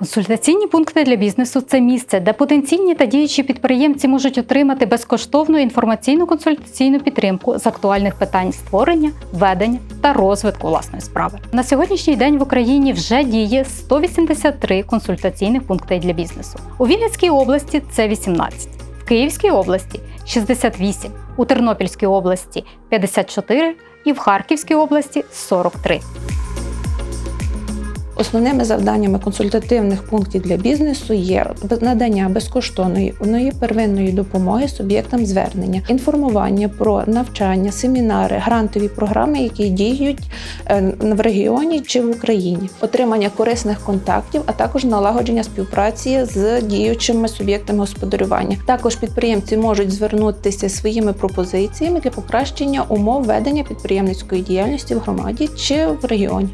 Консультаційні пункти для бізнесу це місце, де потенційні та діючі підприємці можуть отримати безкоштовну інформаційну консультаційну підтримку з актуальних питань створення, ведення та розвитку власної справи. На сьогоднішній день в Україні вже діє 183 консультаційних пункти для бізнесу. У Вінницькій області це 18, в Київській області 68, у Тернопільській області 54 і в Харківській області 43. Основними завданнями консультативних пунктів для бізнесу є надання безкоштовної первинної допомоги суб'єктам звернення, інформування про навчання, семінари, грантові програми, які діють е, в регіоні чи в Україні, отримання корисних контактів, а також налагодження співпраці з діючими суб'єктами господарювання. Також підприємці можуть звернутися своїми пропозиціями для покращення умов ведення підприємницької діяльності в громаді чи в регіоні.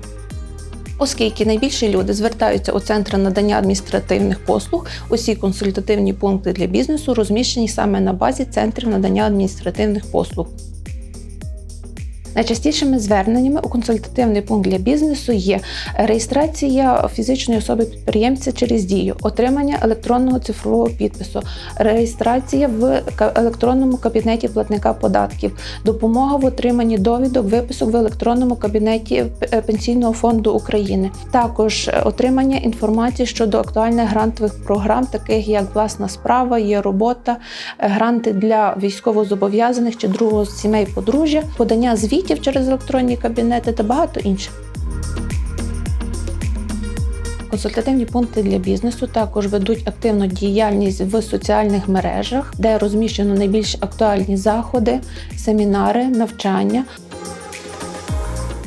Оскільки найбільше люди звертаються у центри надання адміністративних послуг, усі консультативні пункти для бізнесу розміщені саме на базі центрів надання адміністративних послуг. Найчастішими зверненнями у консультативний пункт для бізнесу є реєстрація фізичної особи підприємця через дію, отримання електронного цифрового підпису, реєстрація в електронному кабінеті платника податків, допомога в отриманні довідок, виписок в електронному кабінеті Пенсійного фонду України, також е, отримання інформації щодо актуальних грантових програм, таких як власна справа, є робота, е, гранти для військовозобов'язаних чи другого сімей подружжя, подання звітів через електронні кабінети та багато інших. Консультативні пункти для бізнесу також ведуть активну діяльність в соціальних мережах, де розміщено найбільш актуальні заходи, семінари, навчання,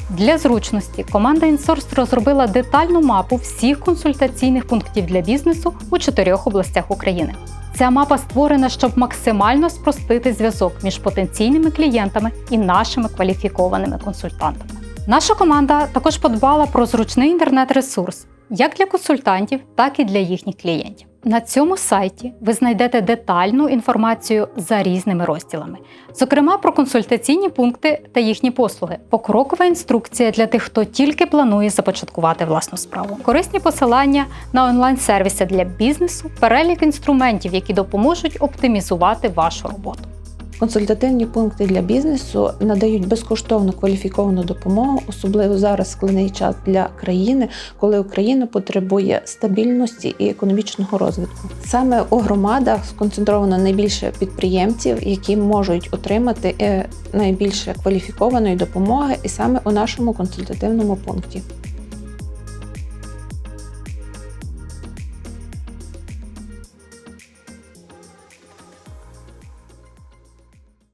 Для зручності команда InSource розробила детальну мапу всіх консультаційних пунктів для бізнесу у чотирьох областях України. Ця мапа створена, щоб максимально спростити зв'язок між потенційними клієнтами і нашими кваліфікованими консультантами. Наша команда також подбала про зручний інтернет-ресурс як для консультантів, так і для їхніх клієнтів. На цьому сайті ви знайдете детальну інформацію за різними розділами, зокрема про консультаційні пункти та їхні послуги, покрокова інструкція для тих, хто тільки планує започаткувати власну справу, корисні посилання на онлайн-сервіси для бізнесу, перелік інструментів, які допоможуть оптимізувати вашу роботу. Консультативні пункти для бізнесу надають безкоштовну кваліфіковану допомогу, особливо зараз складний час для країни, коли Україна потребує стабільності і економічного розвитку. Саме у громадах сконцентровано найбільше підприємців, які можуть отримати е, найбільше кваліфікованої допомоги, і саме у нашому консультативному пункті.